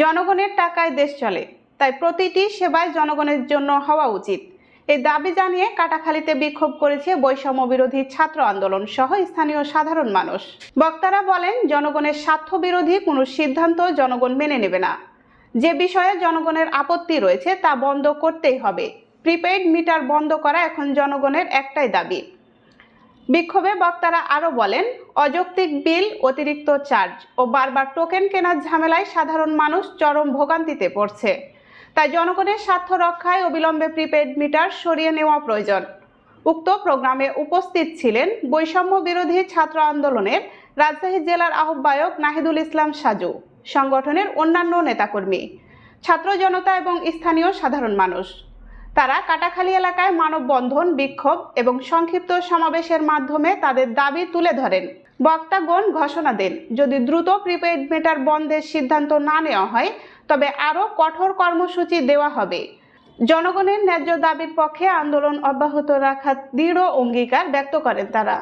জনগণের টাকায় দেশ চলে, তাই প্রতিটি সেবায় জনগণের জন্য হওয়া উচিত। এই দাবি জানিয়ে কাটাখালীতে বিক্ষোভ করেছে বৈষম্য বিরোধী ছাত্র আন্দোলন সহ স্থানীয় সাধারণ মানুষ। বক্তারা বলেন, জনগণের স্বার্থ বিরোধী কোনো সিদ্ধান্ত জনগণ মেনে নেবে না। যে বিষয়ে জনগণের আপত্তি রয়েছে তা বন্ধ করতেই হবে। প্রিপেইড মিটার বন্ধ করা এখন জনগণের একটাই দাবি। বিক্ষোভে বক্তারা আরও বলেন, অযৌক্তিক বিল, অতিরিক্ত চার্জ ও বারবার টোকেন কেনার ঝামেলায় সাধারণ মানুষ চরম ভোগান্তিতে পড়ছে। তাই জনগণের স্বার্থ রক্ষায় অবিলম্বে প্রিপেড মিটার সরিয়ে নেওয়া প্রয়োজন। উক্ত প্রোগ্রামে উপস্থিত ছিলেন বৈষম্য বিরোধী ছাত্র আন্দোলনের রাজশাহী জেলার আহ্বায়ক নাহিদুল ইসলাম সাজু, সংগঠনের অন্যান্য নেতাকর্মী, ছাত্র জনতা এবং স্থানীয় সাধারণ মানুষ। তারা কাটাখালী এলাকায় মানববন্ধন, বিক্ষোভ এবং সংক্ষিপ্ত সমাবেশের মাধ্যমে তাদের দাবি তুলে ধরেন। বক্তাগণ ঘোষণা দেন, যদি দ্রুত প্রিপেইড মিটার বন্ধের সিদ্ধান্ত না নেওয়া হয়, তবে আরও কঠোর কর্মসূচি দেওয়া হবে। জনগণের ন্যায্য দাবির পক্ষে আন্দোলন অব্যাহত রাখার দৃঢ় অঙ্গীকার ব্যক্ত করেন তারা।